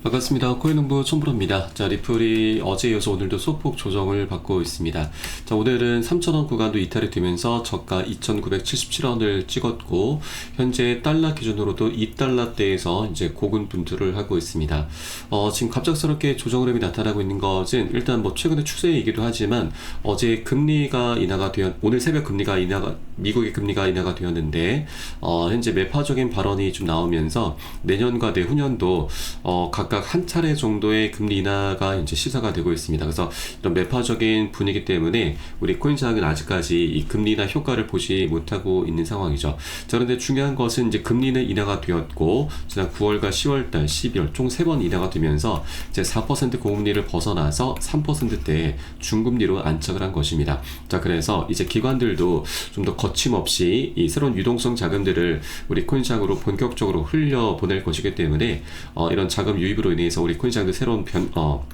반갑습니다. 코인농부 촌브로입니다. 자, 리플이 어제 이어서 오늘도 소폭 조정을 받고 있습니다. 자, 오늘은 3,000원 구간도 이탈이 되면서 저가 2,977원을 찍었고, 현재 달러 기준으로도 2달러대에서 이제 고군 분투를 하고 있습니다. 어, 지금 갑작스럽게 조정 흐름이 나타나고 있는 것은 일단 뭐 최근의 추세이기도 하지만 어제 금리가 인하가 되었, 오늘 새벽 금리가 인하가, 미국의 금리가 인하가 되었는데, 어, 현재 매파적인 발언이 좀 나오면서 내년과 내후년도 어, 각각 한 차례 정도의 금리 인하가 이제 시사가 되고 있습니다. 그래서 이런 매파적인 분위기 때문에 우리 코인 시장은 아직까지 이 금리 인하 효과를 보지 못하고 있는 상황이죠. 자, 그런데 중요한 것은 이제 금리는 인하가 되었고 지난 9월과 10월달, 12월 총 세 번 인하가 되면서 이제 4% 고금리를 벗어나서 3%대의 중금리로 안착을 한 것입니다. 자, 그래서 이제 기관들도 좀 더 거침없이 이 새로운 유동성 자금들을 우리 코인 시장으로 본격적으로 흘려 보낼 것이기 때문에 어, 이런 자금 유입 으로 인해서 우리 코인 시장도 새로운 변, 어,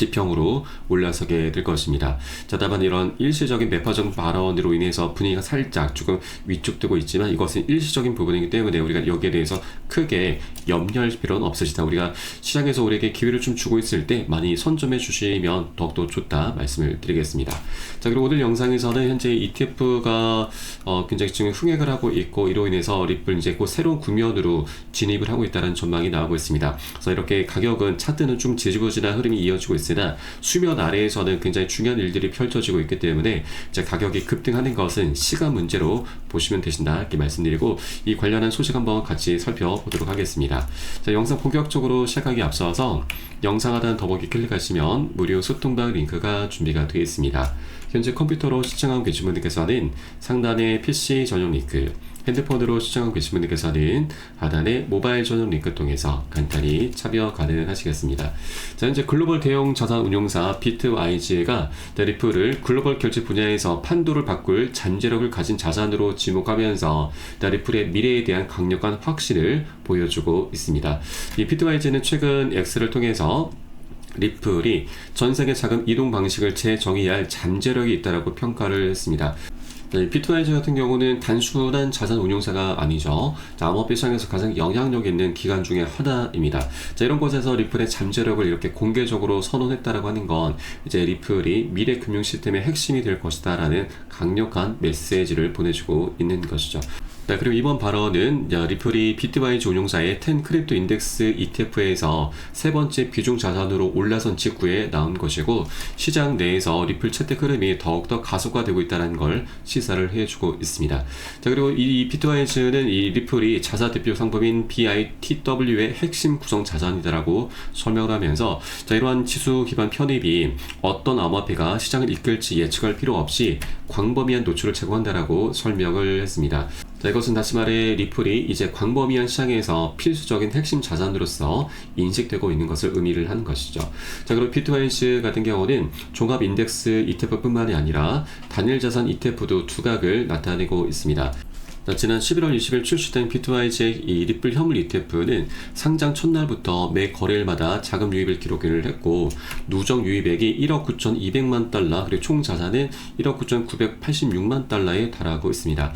지평으로 올라서게 될 것입니다. 자, 다만 이런 일시적인 매파적 발언으로 인해서 분위기가 살짝 조금 위축되고 있지만 이것은 일시적인 부분이기 때문에 우리가 여기에 대해서 크게 염려할 필요는 없으시다. 우리가 시장에서 우리에게 기회를 좀 주고 있을 때 많이 선점해 주시면 더욱더 좋다 말씀을 드리겠습니다. 자, 그리고 오늘 영상에서는 현재 ETF가 어, 굉장히 지금 흥행을 하고 있고 이로 인해서 리플 이제 곧 새로운 국면으로 진입을 하고 있다는 전망이 나오고 있습니다. 그래서 이렇게 가격은 차트는 좀 지지부진한 흐름이 이어지고 있 으나 수면 아래에서는 굉장히 중요한 일들이 펼쳐지고 있기 때문에 이제 가격이 급등하는 것은 시간 문제로 보시면 되신다 이렇게 말씀드리고 이 관련한 소식 한번 같이 살펴보도록 하겠습니다. 자, 영상 본격적으로 시작하기 앞서서 영상 하단 더보기 클릭하시면 무료 소통방 링크가 준비가 되어 있습니다. 현재 컴퓨터로 시청하고 계신 분들께서는 상단에 PC 전용 링크, 핸드폰으로 시청하고 계신 분들께서는 하단의 모바일 전용 링크 통해서 간단히 참여 가능하시겠습니다. 자, 현재 글로벌 대형 자산 운용사 비트와이즈가 리플을 글로벌 결제 분야에서 판도를 바꿀 잠재력을 가진 자산으로 지목하면서 리플의 미래에 대한 강력한 확신을 보여주고 있습니다. 이 비트와이즈는 최근 X를 통해서 리플이 전 세계 자금 이동 방식을 재정의할 잠재력이 있다라고 평가를 했습니다. 네, 피트와이즈 같은 경우는 단순한 자산 운용사가 아니죠. 자, 암호화폐 시장에서 가장 영향력 있는 기관 중에 하나입니다. 자, 이런 곳에서 리플의 잠재력을 이렇게 공개적으로 선언했다라고 하는 건 이제 리플이 미래 금융 시스템의 핵심이 될 것이다라는 강력한 메시지를 보내주고 있는 것이죠. 네, 그리고 이번 발언은 리플이 비트와이즈 운용사의 10 크립토 인덱스 ETF에서 세 번째 비중 자산으로 올라선 직후에 나온 것이고 시장 내에서 리플 채택 흐름이 더욱더 가속화되고 있다는 걸 시사를 해주고 있습니다. 자 그리고 이 비트와이즈는 이 리플이 자사 대표 상품인 BITW의 핵심 구성 자산이다라고 설명을 하면서 자 이러한 지수 기반 편입이 어떤 암호화폐가 시장을 이끌지 예측할 필요 없이 광범위한 노출을 제공한다라고 설명을 했습니다. 자, 이것은 다시 말해 리플이 이제 광범위한 시장에서 필수적인 핵심 자산으로서 인식되고 있는 것을 의미를 하는 것이죠. 자, 그리고 피트와이즈 같은 경우는 종합 인덱스 ETF뿐만이 아니라 단일 자산 ETF도 두각을 나타내고 있습니다. 지난 11월 20일 출시된 비트와이즈의 이 리플 현물 ETF는 상장 첫날부터 매 거래일마다 자금 유입을 기록을 했고 누적 유입액이 1억 9,200만 달러 그리고 총 자산은 1억 9,986만 달러에 달하고 있습니다.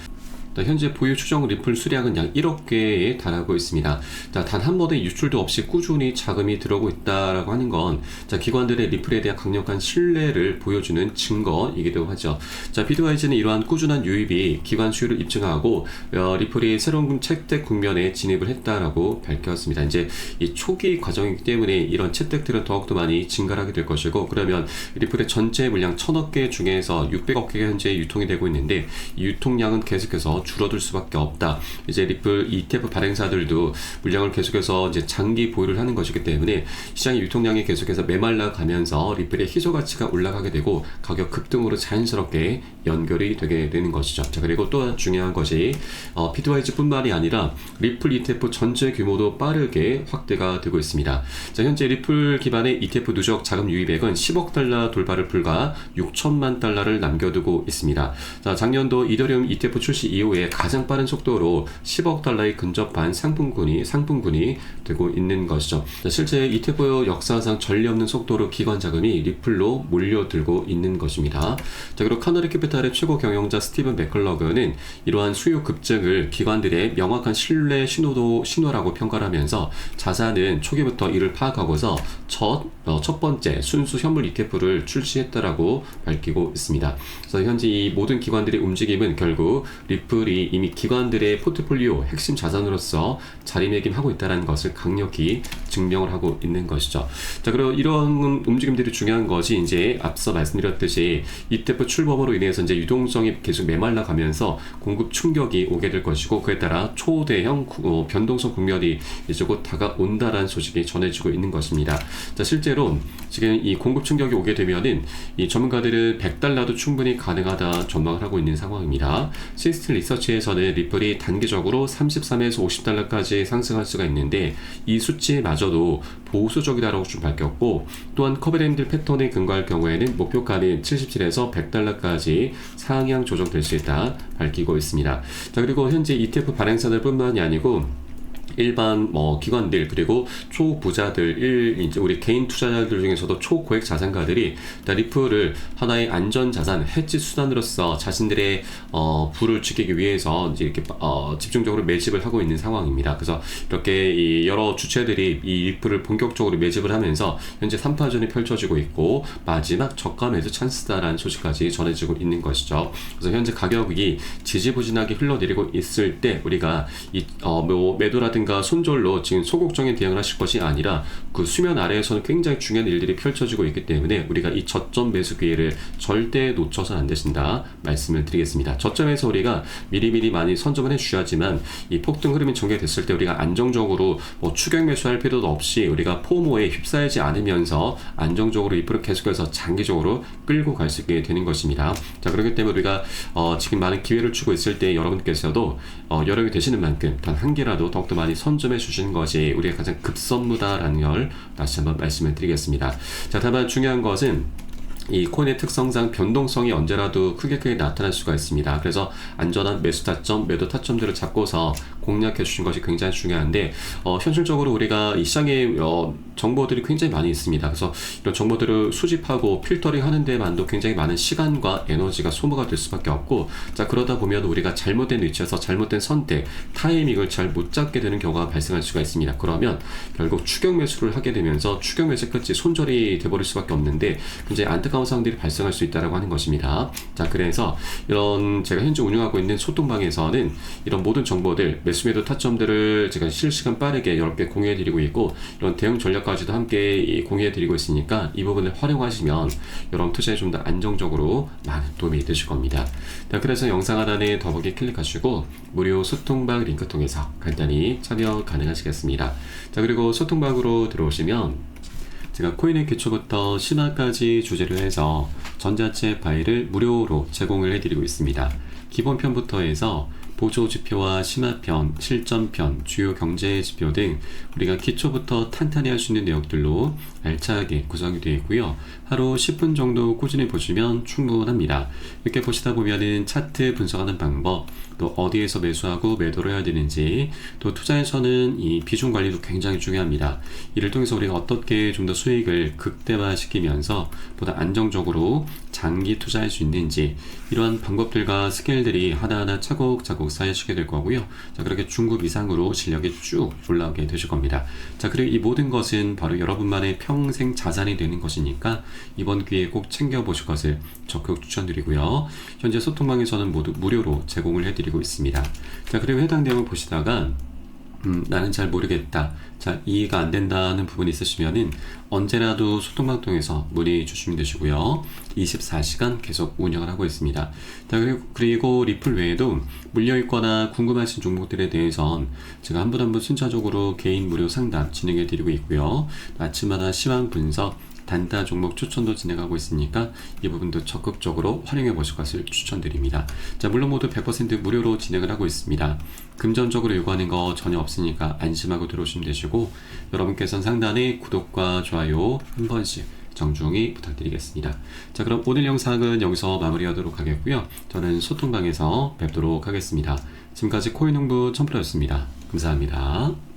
현재 보유 추정 리플 수량은 약 1억 개에 달하고 있습니다. 단 한 번의 유출도 없이 꾸준히 자금이 들어오고 있다라고 하는 건 자, 기관들의 리플에 대한 강력한 신뢰를 보여주는 증거이기도 하죠. 자, 비드와이즈는 이러한 꾸준한 유입이 기관 수요를 입증하고 어, 리플이 새로운 채택 국면에 진입을 했다라고 밝혔습니다. 이제 이 초기 과정이기 때문에 이런 채택들은 더욱더 많이 증가하게 될 것이고 그러면 리플의 전체 물량 1000억 개 중에서 600억 개가 현재 유통이 되고 있는데 이 유통량은 계속해서 줄어들 수밖에 없다. 이제 리플 ETF 발행사들도 물량을 계속해서 이제 장기 보유를 하는 것이기 때문에 시장의 유통량이 계속해서 메말라 가면서 리플의 희소 가치가 올라가게 되고 가격 급등으로 자연스럽게 연결이 되게 되는 것이죠. 자, 그리고 또 중요한 것이 어, 비트와이즈뿐만이 아니라 리플 ETF 전체 규모도 빠르게 확대가 되고 있습니다. 자, 현재 리플 기반의 ETF 누적 자금 유입액은 10억 달러 돌파를 불과 6천만 달러를 남겨두고 있습니다. 자, 작년도 이더리움 ETF 출시 이후 이 후에 가장 빠른 속도로 10억 달러에 근접한 상품군이 상품군이 되고 있는 것이죠. 자, 실제 ETF 역사상 전례 없는 속도로 기관 자금이 리플로 몰려들고 있는 것입니다. 자, 그리고 카너리 캐피탈의 최고 경영자 스티븐 맥컬러그는 이러한 수요 급증을 기관들의 명확한 신뢰 신호도 신호라고 평가를 하면서 자산은 초기부터 이를 파악하고서 첫, 어, 첫 번째 순수 현물 ETF를 출시했다라고 밝히고 있습니다. 그래서 현재 이 모든 기관들의 움직임은 결국 리플 이 이미 기관들의 포트폴리오 핵심 자산으로서 자리매김하고 있다는 것을 강력히 증명을 하고 있는 것이죠. 자, 그리고 이런 움직임들이 중요한 것이 이제 앞서 말씀드렸듯이 ETF 출범으로 인해서 이제 유동성이 계속 메말라 가면서 공급 충격이 오게 될 것이고 그에 따라 초대형 구- 어, 변동성 국면이 이제 곧 다가온다라는 소식이 전해지고 있는 것입니다. 자, 실제로 지금 이 공급 충격이 오게 되면은 이 전문가들은 100달러도 충분히 가능하다 전망을 하고 있는 상황입니다. 시스템 리서 치에서는 리플이 단기적으로 33에서 50달러까지 상승할 수가 있는데 이 수치마저도 보수적이다라고 좀 밝혔고 또한 커버랜드 패턴에 근거할 경우에는 목표가는 77에서 100달러까지 상향 조정될 수 있다 밝히고 있습니다. 자 그리고 현재 ETF 발행사들 뿐만이 아니고 일반 뭐 기관들 그리고 초부자들 일 이제 우리 개인 투자자들 중에서도 초고액 자산가들이 다 리플을 하나의 안전 자산 해지 수단으로서 자신들의 어 부를 지키기 위해서 이제 이렇게 어 집중적으로 매집을 하고 있는 상황입니다. 그래서 이렇게 이 여러 주체들이 이 리플을 본격적으로 매집을 하면서 현재 3파전이 펼쳐지고 있고 마지막 저가 매수 찬스다라는 소식까지 전해지고 있는 것이죠. 그래서 현재 가격이 지지부진하게 흘러내리고 있을 때 우리가 이 어 뭐 매도라든가 손절로 지금 소극적인 대응을 하실 것이 아니라 그 수면 아래에서는 굉장히 중요한 일들이 펼쳐지고 있기 때문에 우리가 이 저점 매수 기회를 절대 놓쳐서는 안 되신다 말씀을 드리겠습니다. 저점에서 우리가 미리미리 많이 선점을 해주셔야지만 이 폭등 흐름이 전개됐을 때 우리가 안정적으로 뭐 추격 매수할 필요도 없이 우리가 포모에 휩싸이지 않으면서 안정적으로 이 프로 계속해서 장기적으로 끌고 갈 수 있게 되는 것입니다. 자 그렇기 때문에 우리가 어, 지금 많은 기회를 주고 있을 때 여러분께서도 어, 여력이 되시는 만큼 단 한 개라도 더욱더 많이 선점해 주시는 것이 우리가 가장 급선무다라는 걸 다시 한번 말씀을 드리겠습니다. 자 다만 중요한 것은 이 코인의 특성상 변동성이 언제라도 크게 크게 나타날 수가 있습니다. 그래서 안전한 매수 타점, 매도 타점들을 잡고서 공략해 주신 것이 굉장히 중요한데 어, 현실적으로 우리가 이 시장에 어, 정보들이 굉장히 많이 있습니다. 그래서 이런 정보들을 수집하고 필터링 하는 데만도 굉장히 많은 시간과 에너지가 소모가 될 수밖에 없고 자 그러다 보면 우리가 잘못된 위치에서 잘못된 선택, 타이밍을 잘 못 잡게 되는 경우가 발생할 수가 있습니다. 그러면 결국 추격 매수를 하게 되면서 추격 매수 끝이 손절이 돼버릴 수밖에 없는데 굉장히 안타까운 상황들이 발생할 수 있다라고 하는 것입니다. 자 그래서 이런 제가 현재 운영하고 있는 소통방에서는 이런 모든 정보들 매수 매도 타점들을 제가 실시간 빠르게 여러분께 공유해 드리고 있고 이런 대응 전략까지도 함께 이 공유해 드리고 있으니까 이 부분을 활용하시면 여러분 투자에 좀 더 안정적으로 많은 도움이 되실 겁니다. 자 그래서 영상 하단에 더보기 클릭하시고 무료 소통방 링크 통해서 간단히 참여 가능하시겠습니다. 자 그리고 소통방으로 들어오시면 제가 코인의 기초부터 심화까지 주제로 해서 전자책 파일을 무료로 제공을 해드리고 있습니다. 기본편부터 해서 보조 지표와 심화편, 실전편, 주요 경제 지표 등 우리가 기초부터 탄탄히 할 수 있는 내용들로 알차게 구성이 되어 있고요. 하루 10분 정도 꾸준히 보시면 충분합니다. 이렇게 보시다 보면은 차트 분석하는 방법, 또 어디에서 매수하고 매도를 해야 되는지, 또 투자에서는 이 비중 관리도 굉장히 중요합니다. 이를 통해서 우리가 어떻게 좀 더 수익을 극대화시키면서 보다 안정적으로 장기 투자할 수 있는지 이러한 방법들과 스케일들이 하나하나 차곡차곡 쌓여지게 될 거고요. 자 그렇게 중급 이상으로 실력이 쭉 올라오게 되실 겁니다. 자 그리고 이 모든 것은 바로 여러분만의 평생 자산이 되는 것이니까 이번 기회에 꼭 챙겨보실 것을 적극 추천드리고요. 현재 소통방에서는 모두 무료로 제공을 해드리고 있습니다. 자 그리고 해당 내용을 보시다가 음, 나는 잘 모르겠다. 자, 이해가 안 된다는 부분이 있으시면은 언제라도 소통방 통해서 문의 주시면 되시고요. 24시간 계속 운영을 하고 있습니다. 자, 그리고, 그리고 리플 외에도 물려있거나 궁금하신 종목들에 대해선 제가 한 분 한 분 순차적으로 개인 무료 상담 진행해 드리고 있고요. 아침마다 시황 분석, 단타 종목 추천도 진행하고 있으니까 이 부분도 적극적으로 활용해 보실 것을 추천드립니다. 자, 물론 모두 100% 무료로 진행을 하고 있습니다. 금전적으로 요구하는 거 전혀 없으니까 안심하고 들어오시면 되시고 여러분께서는 상단에 구독과 좋아요 한 번씩 정중히 부탁드리겠습니다. 자, 그럼 오늘 영상은 여기서 마무리하도록 하겠고요. 저는 소통방에서 뵙도록 하겠습니다. 지금까지 코인 홍보 첨프로였습니다. 감사합니다.